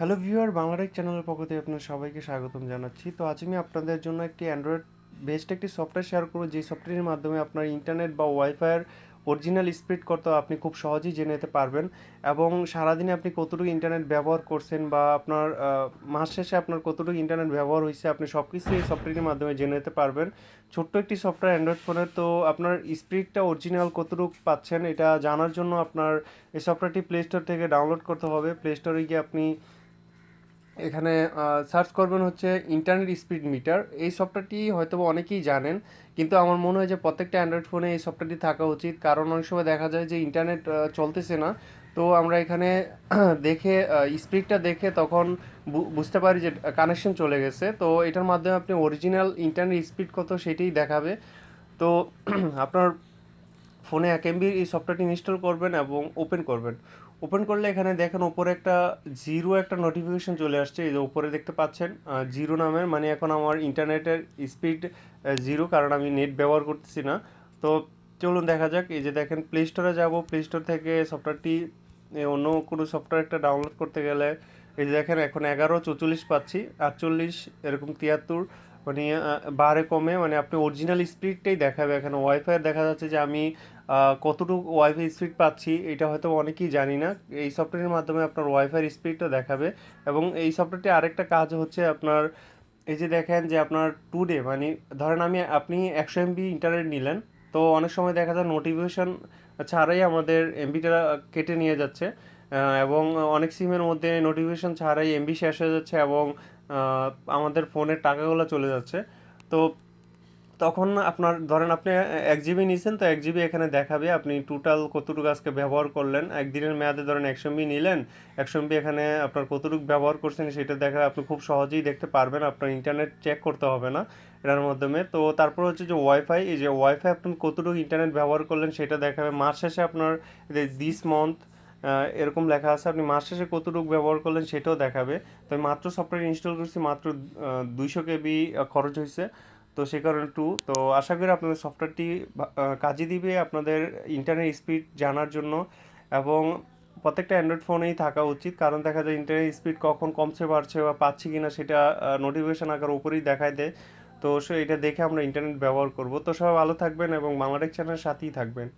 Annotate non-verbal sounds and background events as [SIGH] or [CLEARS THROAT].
Hello viewer Bangla Tech চ্যানেলের পক্ষ থেকে আপনার সবাইকে স্বাগতম জানাচ্ছি। তো আজ আমি আপনাদের জন্য একটি অ্যান্ড্রয়েড বেসড একটি সফটওয়্যার শেয়ার করব। যে সফটওয়্যারের মাধ্যমে আপনার ইন্টারনেট বা ওয়াইফাইয়ের অরিজিনাল স্পিড কত আপনি খুব সহজেই জেনে নিতে পারবেন এবং সারাদিনে আপনি কতটুকু ইন্টারনেট ব্যবহার করছেন বা আপনার মাস শেষে আপনার কতটুকু ইন্টারনেট ব্যবহার হয়েছে আপনি সব কিছু এই সফটওয়্যারের মাধ্যমে জেনে নিতে পারবেন। ছোট্ট একটি সফটওয়্যার অ্যান্ড্রয়েড ফোনে তো আপনার স্পিডটা অরিজিনাল কতটুকু পাচ্ছেন এটা জানার জন্য আপনার এই সফটওয়্যারটি প্লে স্টোর থেকে ডাউনলোড করতে হবে। প্লে স্টোরে গিয়ে আপনি এখানে সার্চ করবেন হচ্ছে ইন্টারনেট স্পিড মিটার। এই সফটওয়্যারটি হয়তো অনেকেই জানেন, কিন্তু আমার মনে হয় যে প্রত্যেকটা অ্যান্ড্রয়েড ফোনে এই সফটওয়্যারটি থাকা উচিত। কারণ অনেক সময় দেখা যায় যে ইন্টারনেট চলতেছে না। তো আমরা এখানে [CLEARS THROAT] দেখে স্পিডটা দেখে তখন বুঝতে পারি যে কানেকশন চলে গেছে। তো এটার মাধ্যমে আপনি অরিজিনাল ইন্টারনেট স্পিড কত সেটাই দেখাবে। তো [CLEARS THROAT] আপনার ফোনে এক এমবির এই সফটওয়্যারটি ইনস্টল করবেন এবং ওপেন করবেন। ওপেন করলে এখানে দেখেন ওপরে একটা জিরো একটা নোটিফিকেশন চলে আসছে। এই যে ওপরে দেখতে পাচ্ছেন জিরো নামের মানে এখন আমার ইন্টারনেটের স্পিড জিরো কারণ আমি নেট ব্যবহার করতেছি না। তো চলুন দেখা যাক, এই যে দেখেন প্লে স্টোরে যাব। প্লে স্টোর থেকে সফটওয়্যারটি অন্য কোনো সফটওয়্যার একটা ডাউনলোড করতে গেলে, এই যে দেখেন, এখন এগারো চৌচল্লিশ পাচ্ছি, আটচল্লিশ, এরকম তিয়াত্তর মানে বারে কমে মানে আপনি অরিজিনাল স্পিডটাই দেখাবে। এখানে ওয়াইফাই দেখা যাচ্ছে যে আমি কতটুকু ওয়াইফাই স্পিড পাচ্ছি, এটা হয়তো অনেকেই জানি না। এই সফটওয়্যারের মাধ্যমে আপনার ওয়াইফাই স্পিডটা দেখাবে। এবং এই সফটওয়্যারটি আরেকটা কাজ হচ্ছে আপনার, এই যে দেখেন যে আপনার টু ডে মানে ধরেন আমি, আপনি একশো এমবি ইন্টারনেট নিলেন, তো অনেক সময় দেখা যায় নোটিফিকেশন ছাড়াই আমাদের এমবিটা কেটে নিয়ে যাচ্ছে। এবং অনেক সিমের মধ্যে নোটিফিকেশন ছাড়াই এমবি শেষ হয়ে যাচ্ছে এবং আমাদের ফোনের টাকাগুলো চলে যাচ্ছে। তো তখন আপনার, ধরেন আপনি এক জিবি নিয়েছেন তো এক জিবি এখানে দেখাবে, আপনি টোটাল কতটুকু আজকে ব্যবহার করলেন? একদিনের মেয়াদে ধরেন একশো এমবি নিলেন, একশো এমবি এখানে আপনার কতটুকু ব্যবহার করছেন সেটা দেখা আপনি খুব সহজেই দেখতে পারবেন, আপনার ইন্টারনেট চেক করতে হবে না এটার মাধ্যমে। তো তারপর হচ্ছে যে ওয়াইফাই এই যে ওয়াইফাই আপনি কতটুকু ইন্টারনেট ব্যবহার করলেন সেটা দেখাবে। মাস শেষে আপনার দিস মান্থ এরকম লেখা আছে, আপনি মাস শেষে কতটুকু ব্যবহার করলেন সেটাও দেখাবে। তো আমি মাত্র সফটওয়্যার ইনস্টল করছি, মাত্র দুইশো কেবি খরচ হয়েছে। তো সে কারণে টু তো আশা করি আপনাদের সফটওয়্যারটি কাজে দিবে আপনাদের ইন্টারনেট স্পিড জানার জন্য। এবং প্রত্যেকটা অ্যান্ড্রয়েড ফোনেই থাকা উচিত, কারণ দেখা যায় ইন্টারনেট স্পিড কখন কমছে, বাড়ছে বা পাচ্ছি কিনা সেটা নোটিফিকেশন আকার উপরেই দেখায় দেয়। তো সে, এটা দেখে আমরা ইন্টারনেট ব্যবহার করব। তো সবাই ভালো থাকবেন এবং বাংলাটেক চ্যানেলের সাথেই থাকবেন।